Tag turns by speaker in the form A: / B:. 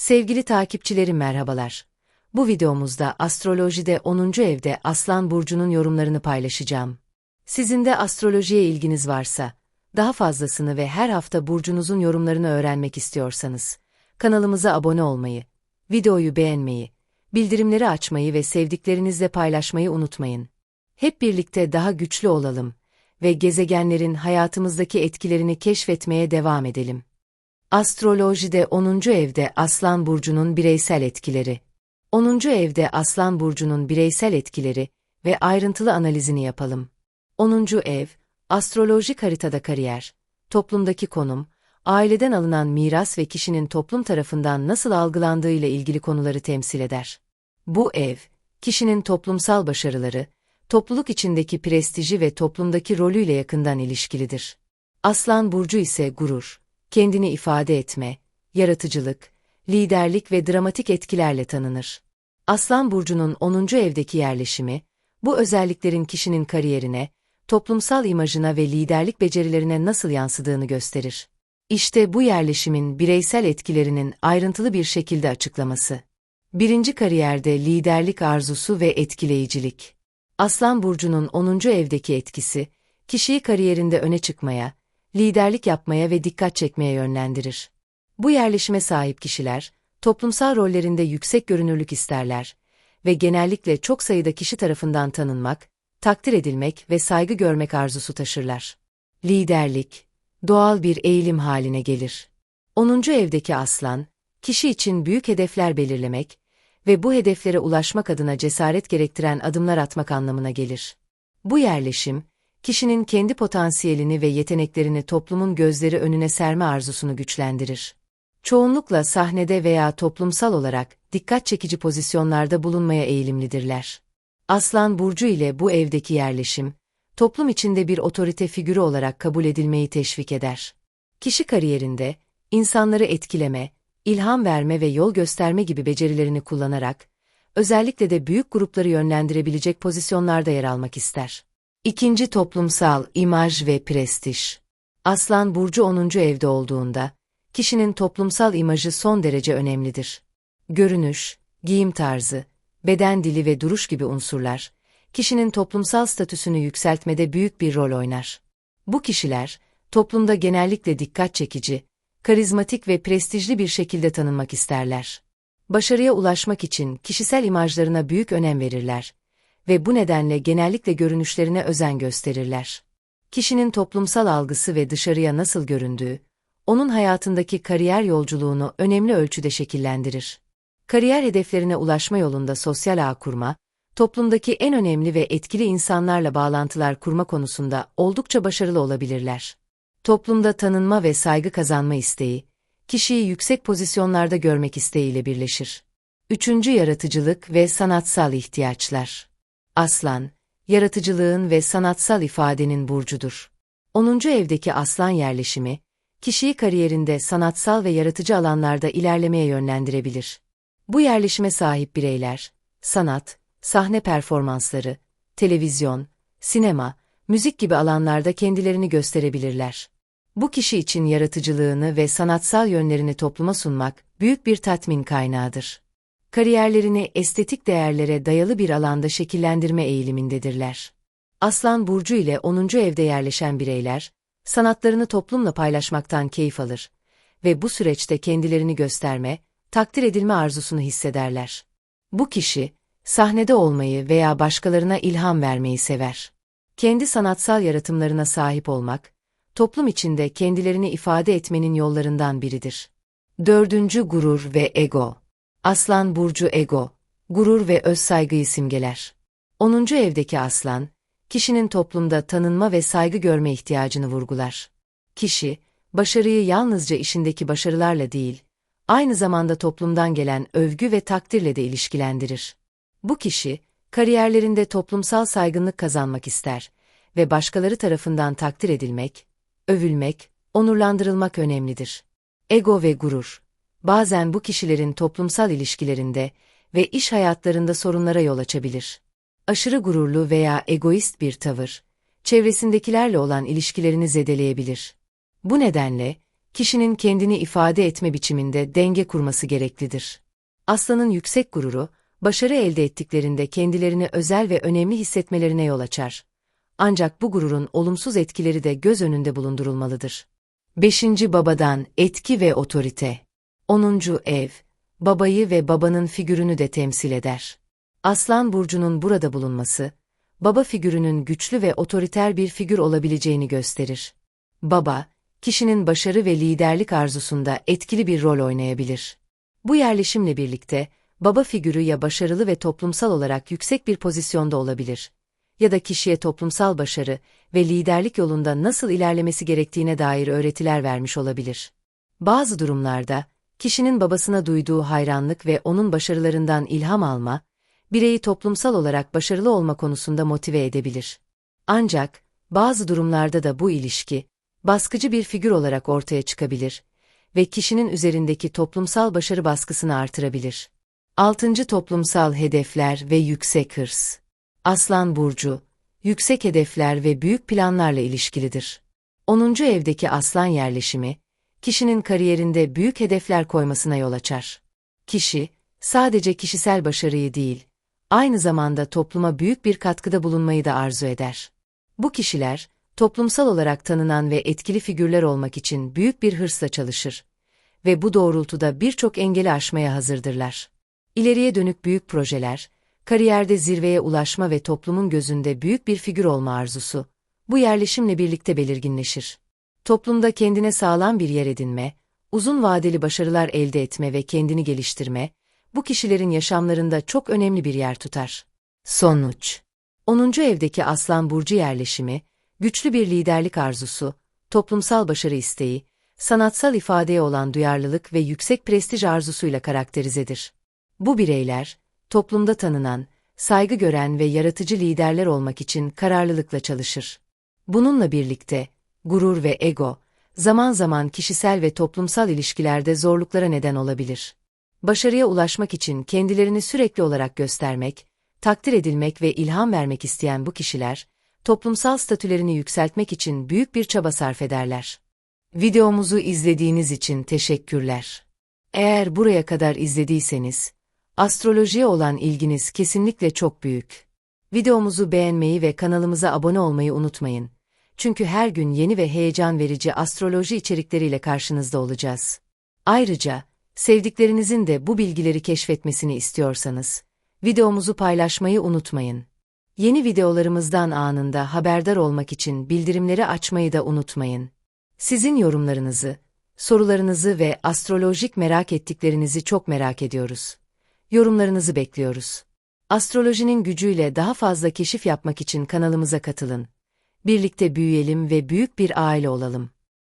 A: Sevgili takipçilerim merhabalar. Bu videomuzda astrolojide 10. evde Aslan Burcu'nun yorumlarını paylaşacağım. Sizin de astrolojiye ilginiz varsa, daha fazlasını ve her hafta burcunuzun yorumlarını öğrenmek istiyorsanız, kanalımıza abone olmayı, videoyu beğenmeyi, bildirimleri açmayı ve sevdiklerinizle paylaşmayı unutmayın. Hep birlikte daha güçlü olalım ve gezegenlerin hayatımızdaki etkilerini keşfetmeye devam edelim. Astrolojide 10. evde Aslan Burcu'nun bireysel etkileri. 10. evde Aslan Burcu'nun bireysel etkileri ve ayrıntılı analizini yapalım. 10. ev, astrolojik haritada kariyer, toplumdaki konum, aileden alınan miras ve kişinin toplum tarafından nasıl algılandığı ile ilgili konuları temsil eder. Bu ev, kişinin toplumsal başarıları, topluluk içindeki prestiji ve toplumdaki rolüyle yakından ilişkilidir. Aslan Burcu ise gurur, kendini ifade etme, yaratıcılık, liderlik ve dramatik etkilerle tanınır. Aslan Burcu'nun 10. evdeki yerleşimi, bu özelliklerin kişinin kariyerine, toplumsal imajına ve liderlik becerilerine nasıl yansıdığını gösterir. İşte bu yerleşimin bireysel etkilerinin ayrıntılı bir şekilde açıklaması. Birinci kariyerde liderlik arzusu ve etkileyicilik. Aslan Burcu'nun 10. evdeki etkisi, kişiyi kariyerinde öne çıkmaya, liderlik yapmaya ve dikkat çekmeye yönlendirir. Bu yerleşime sahip kişiler, toplumsal rollerinde yüksek görünürlük isterler ve genellikle çok sayıda kişi tarafından tanınmak, takdir edilmek ve saygı görmek arzusu taşırlar. Liderlik, doğal bir eğilim haline gelir. 10. evdeki aslan, kişi için büyük hedefler belirlemek ve bu hedeflere ulaşmak adına cesaret gerektiren adımlar atmak anlamına gelir. Bu yerleşim, kişinin kendi potansiyelini ve yeteneklerini toplumun gözleri önüne serme arzusunu güçlendirir. Çoğunlukla sahnede veya toplumsal olarak dikkat çekici pozisyonlarda bulunmaya eğilimlidirler. Aslan Burcu ile bu evdeki yerleşim, toplum içinde bir otorite figürü olarak kabul edilmeyi teşvik eder. Kişi kariyerinde, insanları etkileme, ilham verme ve yol gösterme gibi becerilerini kullanarak, özellikle de büyük grupları yönlendirebilecek pozisyonlarda yer almak ister. İkinci toplumsal imaj ve prestij. Aslan Burcu 10. evde olduğunda, kişinin toplumsal imajı son derece önemlidir. Görünüş, giyim tarzı, beden dili ve duruş gibi unsurlar, kişinin toplumsal statüsünü yükseltmede büyük bir rol oynar. Bu kişiler, toplumda genellikle dikkat çekici, karizmatik ve prestijli bir şekilde tanınmak isterler. Başarıya ulaşmak için kişisel imajlarına büyük önem verirler ve bu nedenle genellikle görünüşlerine özen gösterirler. Kişinin toplumsal algısı ve dışarıya nasıl göründüğü, onun hayatındaki kariyer yolculuğunu önemli ölçüde şekillendirir. Kariyer hedeflerine ulaşma yolunda sosyal ağ kurma, toplumdaki en önemli ve etkili insanlarla bağlantılar kurma konusunda oldukça başarılı olabilirler. Toplumda tanınma ve saygı kazanma isteği, kişiyi yüksek pozisyonlarda görmek isteğiyle birleşir. Üçüncü yaratıcılık ve sanatsal ihtiyaçlar. Aslan, yaratıcılığın ve sanatsal ifadenin burcudur. 10. evdeki aslan yerleşimi, kişiyi kariyerinde sanatsal ve yaratıcı alanlarda ilerlemeye yönlendirebilir. Bu yerleşime sahip bireyler, sanat, sahne performansları, televizyon, sinema, müzik gibi alanlarda kendilerini gösterebilirler. Bu kişi için yaratıcılığını ve sanatsal yönlerini topluma sunmak büyük bir tatmin kaynağıdır. Kariyerlerini estetik değerlere dayalı bir alanda şekillendirme eğilimindedirler. Aslan Burcu ile 10. evde yerleşen bireyler, sanatlarını toplumla paylaşmaktan keyif alır ve bu süreçte kendilerini gösterme, takdir edilme arzusunu hissederler. Bu kişi, sahnede olmayı veya başkalarına ilham vermeyi sever. Kendi sanatsal yaratımlarına sahip olmak, toplum içinde kendilerini ifade etmenin yollarından biridir. Dördüncü gurur ve ego. Aslan burcu ego, gurur ve öz saygıyı simgeler. 10. evdeki aslan, kişinin toplumda tanınma ve saygı görme ihtiyacını vurgular. Kişi, başarıyı yalnızca işindeki başarılarla değil, aynı zamanda toplumdan gelen övgü ve takdirle de ilişkilendirir. Bu kişi, kariyerlerinde toplumsal saygınlık kazanmak ister ve başkaları tarafından takdir edilmek, övülmek, onurlandırılmak önemlidir. Ego ve gurur, bazen bu kişilerin toplumsal ilişkilerinde ve iş hayatlarında sorunlara yol açabilir. Aşırı gururlu veya egoist bir tavır, çevresindekilerle olan ilişkilerini zedeleyebilir. Bu nedenle, kişinin kendini ifade etme biçiminde denge kurması gereklidir. Aslanın yüksek gururu, başarı elde ettiklerinde kendilerini özel ve önemli hissetmelerine yol açar. Ancak bu gururun olumsuz etkileri de göz önünde bulundurulmalıdır. 5. Babadan etki ve otorite 10. ev, babayı ve babanın figürünü de temsil eder. Aslan burcunun burada bulunması, baba figürünün güçlü ve otoriter bir figür olabileceğini gösterir. Baba, kişinin başarı ve liderlik arzusunda etkili bir rol oynayabilir. Bu yerleşimle birlikte, baba figürü ya başarılı ve toplumsal olarak yüksek bir pozisyonda olabilir ya da kişiye toplumsal başarı ve liderlik yolunda nasıl ilerlemesi gerektiğine dair öğretiler vermiş olabilir. Bazı durumlarda, kişinin babasına duyduğu hayranlık ve onun başarılarından ilham alma, bireyi toplumsal olarak başarılı olma konusunda motive edebilir. Ancak, bazı durumlarda da bu ilişki, baskıcı bir figür olarak ortaya çıkabilir ve kişinin üzerindeki toplumsal başarı baskısını artırabilir. 6. Toplumsal hedefler ve yüksek hırs. Aslan burcu, yüksek hedefler ve büyük planlarla ilişkilidir. 10. evdeki aslan yerleşimi, kişinin kariyerinde büyük hedefler koymasına yol açar. Kişi, sadece kişisel başarıyı değil, aynı zamanda topluma büyük bir katkıda bulunmayı da arzu eder. Bu kişiler, toplumsal olarak tanınan ve etkili figürler olmak için büyük bir hırsla çalışır ve bu doğrultuda birçok engeli aşmaya hazırdırlar. İleriye dönük büyük projeler, kariyerde zirveye ulaşma ve toplumun gözünde büyük bir figür olma arzusu, bu yerleşimle birlikte belirginleşir. Toplumda kendine sağlam bir yer edinme, uzun vadeli başarılar elde etme ve kendini geliştirme, bu kişilerin yaşamlarında çok önemli bir yer tutar. Sonuç 10. evdeki Aslan Burcu yerleşimi, güçlü bir liderlik arzusu, toplumsal başarı isteği, sanatsal ifadeye olan duyarlılık ve yüksek prestij arzusuyla karakterizedir. Bu bireyler, toplumda tanınan, saygı gören ve yaratıcı liderler olmak için kararlılıkla çalışır. Bununla birlikte, gurur ve ego, zaman zaman kişisel ve toplumsal ilişkilerde zorluklara neden olabilir. Başarıya ulaşmak için kendilerini sürekli olarak göstermek, takdir edilmek ve ilham vermek isteyen bu kişiler, toplumsal statülerini yükseltmek için büyük bir çaba sarf ederler. Videomuzu izlediğiniz için teşekkürler. Eğer buraya kadar izlediyseniz, astrolojiye olan ilginiz kesinlikle çok büyük. Videomuzu beğenmeyi ve kanalımıza abone olmayı unutmayın. Çünkü her gün yeni ve heyecan verici astroloji içerikleriyle karşınızda olacağız. Ayrıca, sevdiklerinizin de bu bilgileri keşfetmesini istiyorsanız, videomuzu paylaşmayı unutmayın. Yeni videolarımızdan anında haberdar olmak için bildirimleri açmayı da unutmayın. Sizin yorumlarınızı, sorularınızı ve astrolojik merak ettiklerinizi çok merak ediyoruz. Yorumlarınızı bekliyoruz. Astrolojinin gücüyle daha fazla keşif yapmak için kanalımıza katılın. Birlikte büyüyelim ve büyük bir aile olalım.